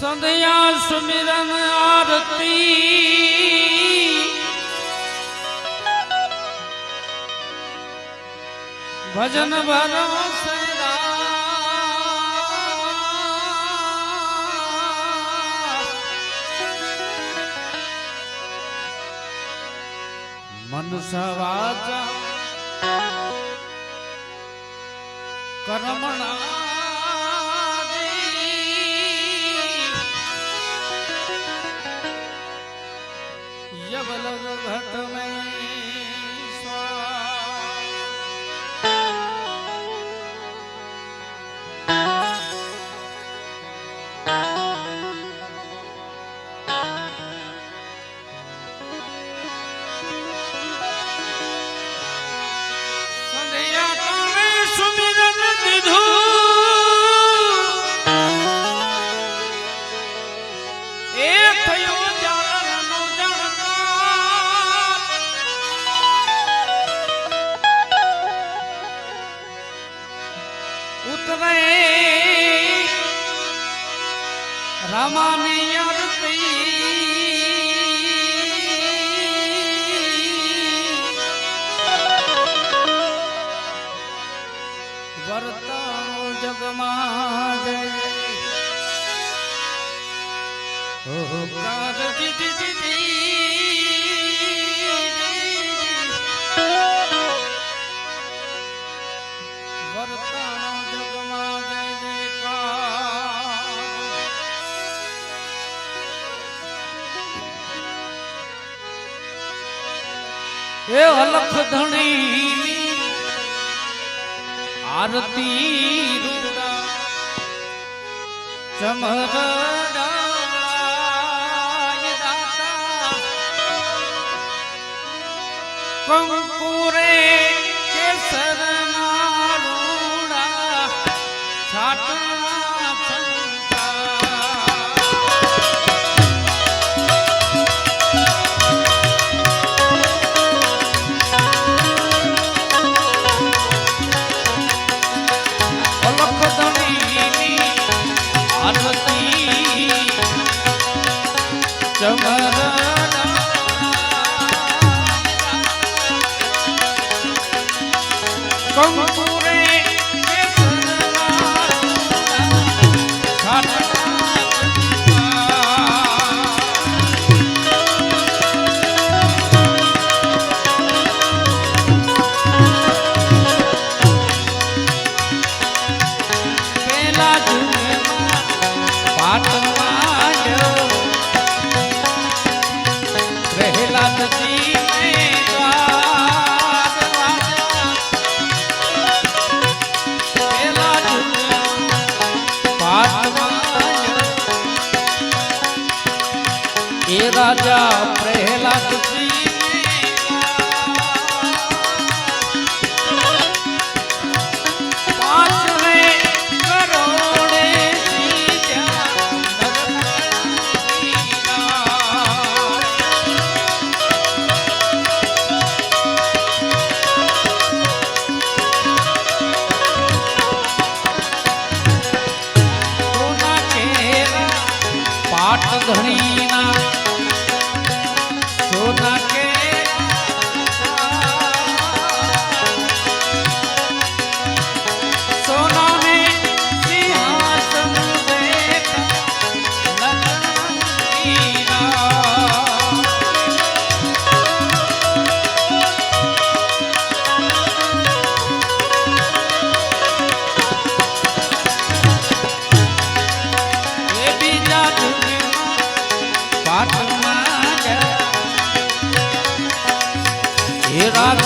સંધ્યા સુમિરન આરતી. ભજન ભરવા મનુષવાચા કર્મણા. રામાની આરતી વર્તાણો જગમાં જય ઓ કાળ દીદી દીદી એ અલખ ધણી આરતી ચમર કંકુ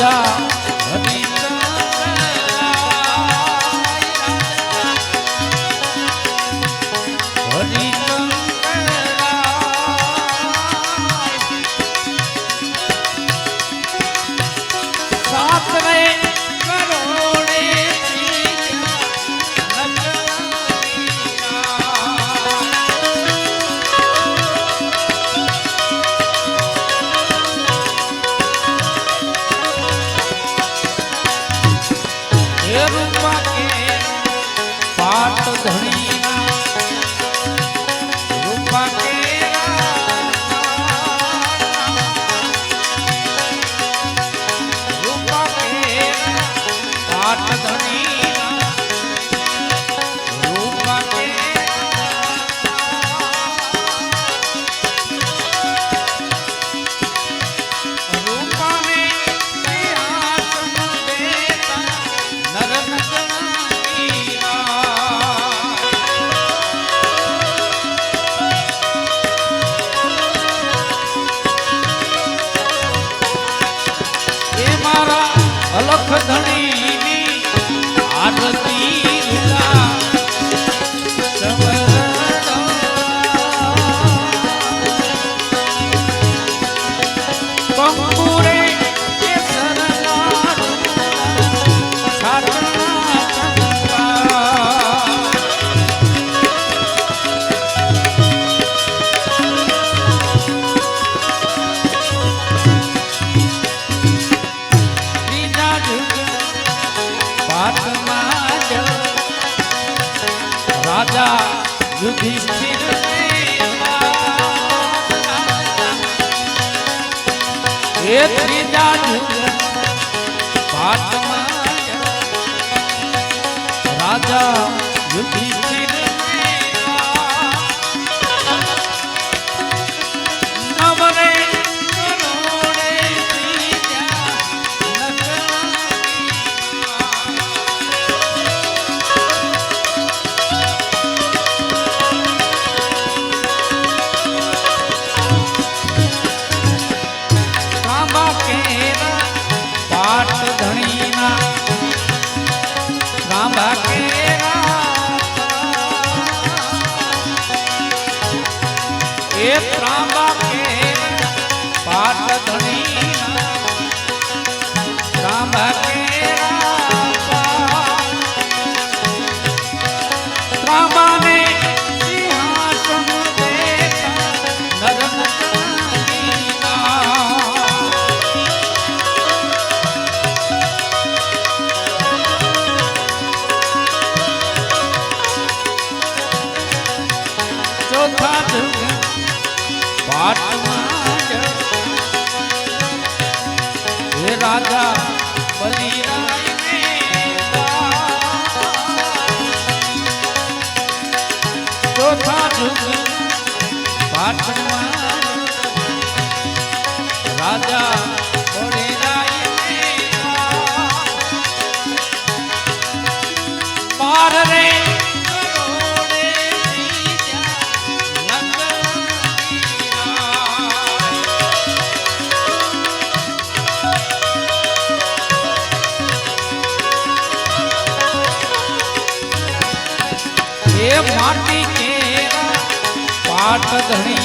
राजा ધણી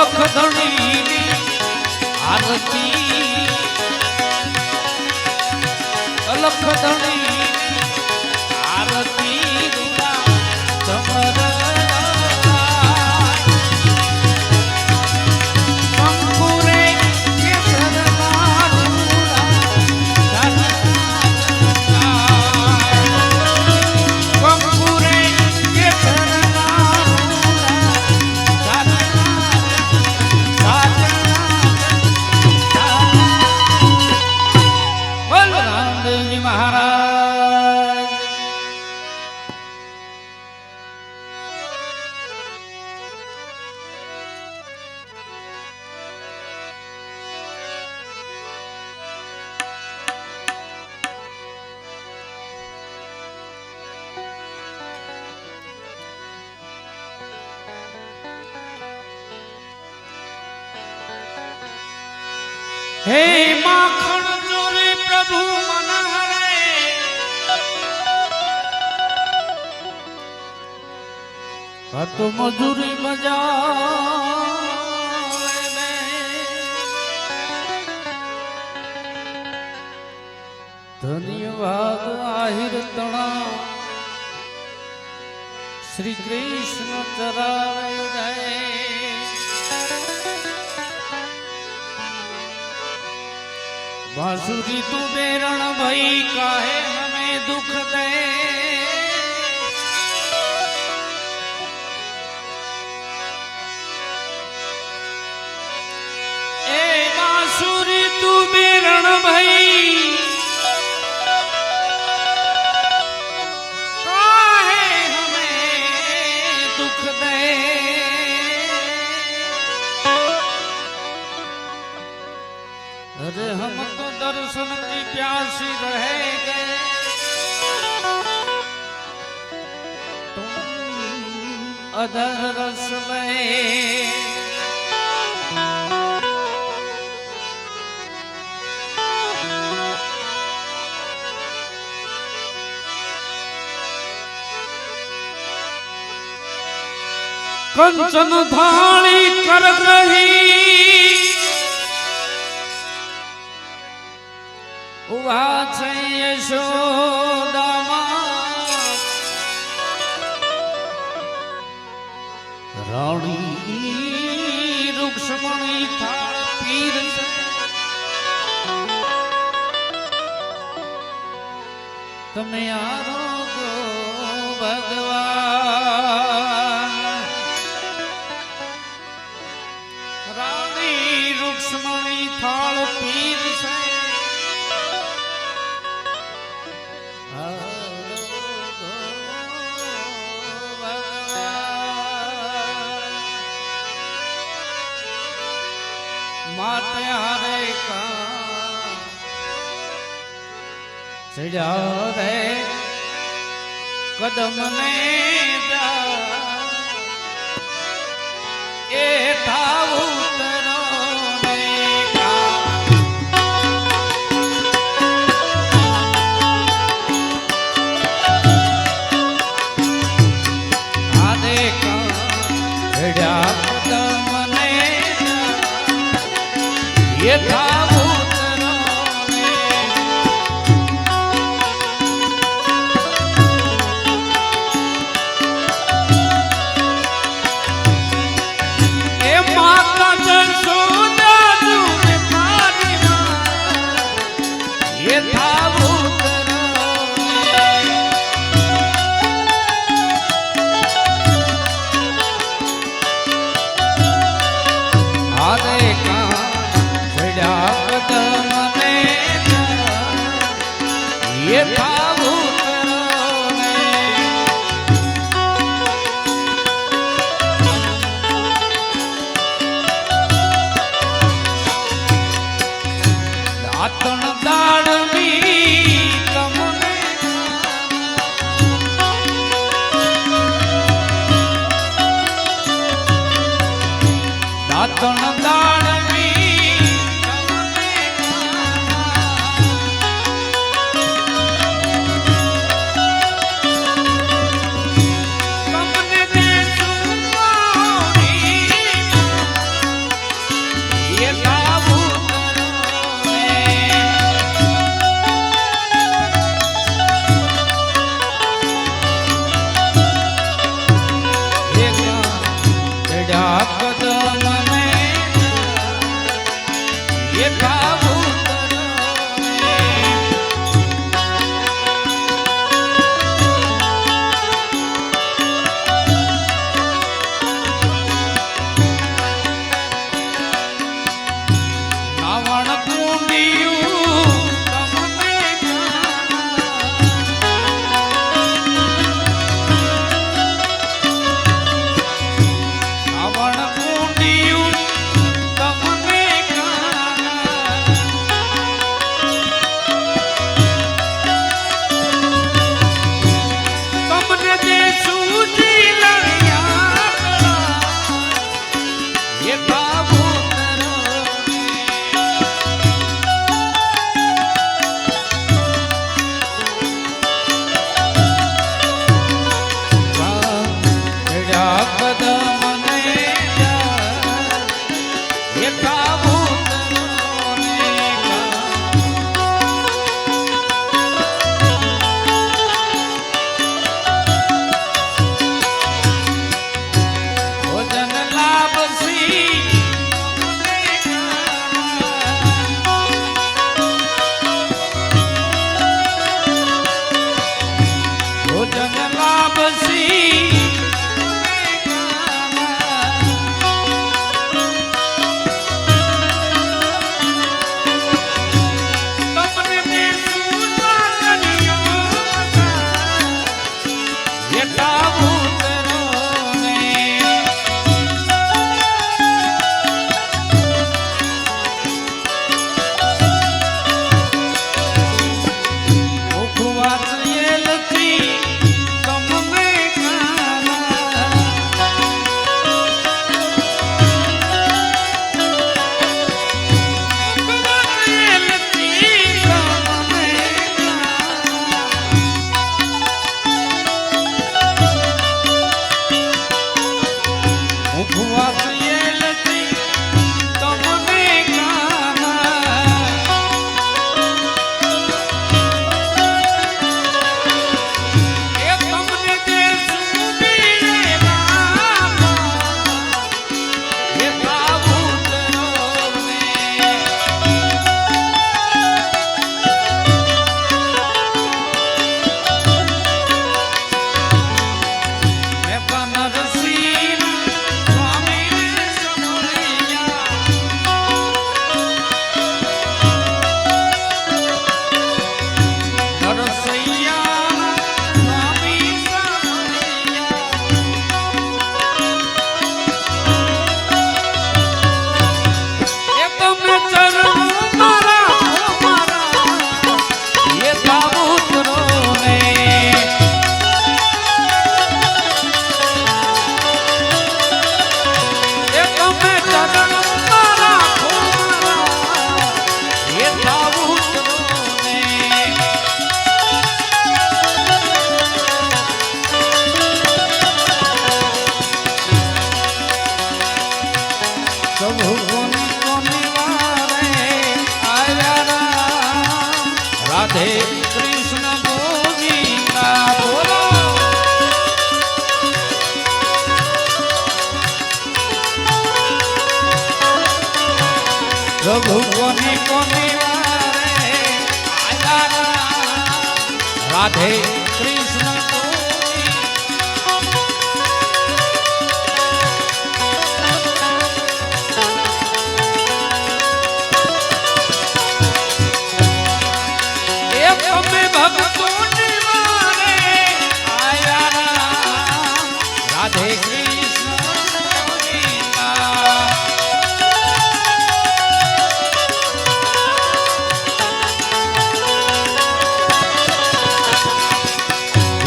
ગોરખ ધણી. આરતી લખ હે માખણ ચોરી પ્રભુ મન હરે. હત મજૂરી બજા ધન્યવાદ આહિર તણા. શ્રી કૃષ્ણ ચરાવે જાય. બાંસુરી તું બેરણ ભાઈ કાહે હમે દુખ દે. એ બાંસુરી તું બેરણ ભાઈ दर्शन की प्यासी रहेंगे। तुम अधर रस में। कंचन थाली कर रही। રાણી રૂક્ષમણી થાળ પીર છે. તમે આરોગો ભગવાન રાણી રૂક્ષમણી થાળ પીર છે ચડ્યા રે કદમ ને એ થાવું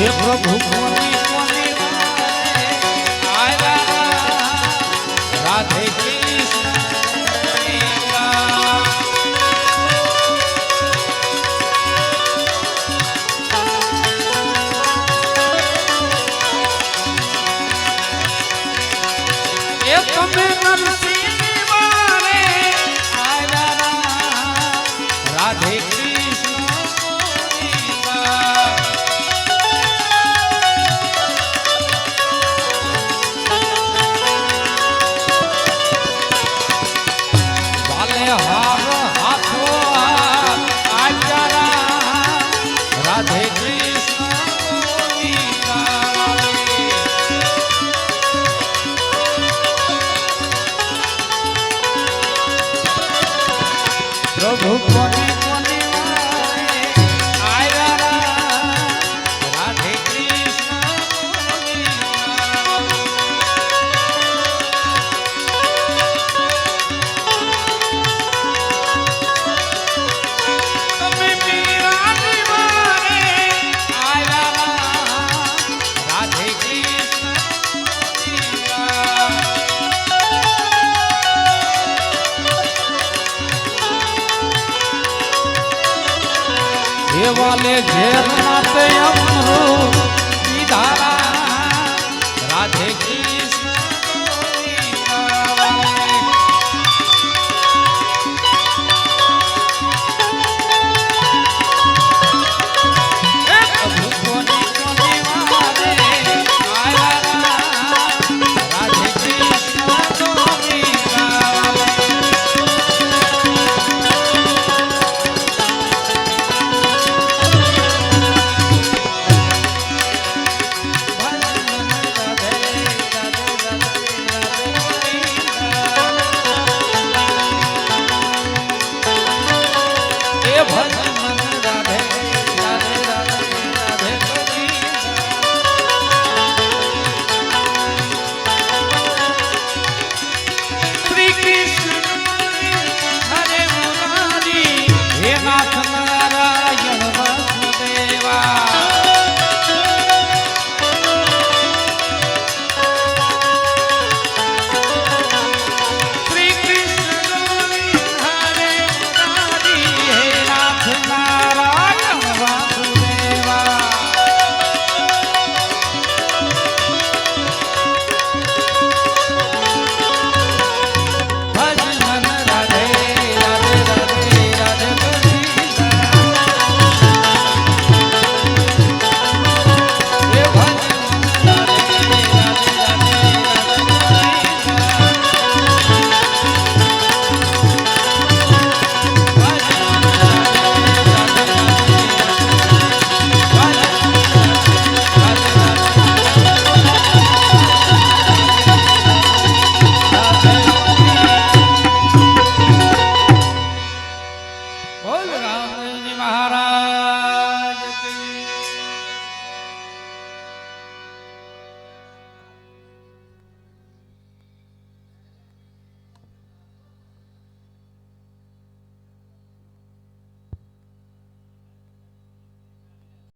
હે પ્રભુ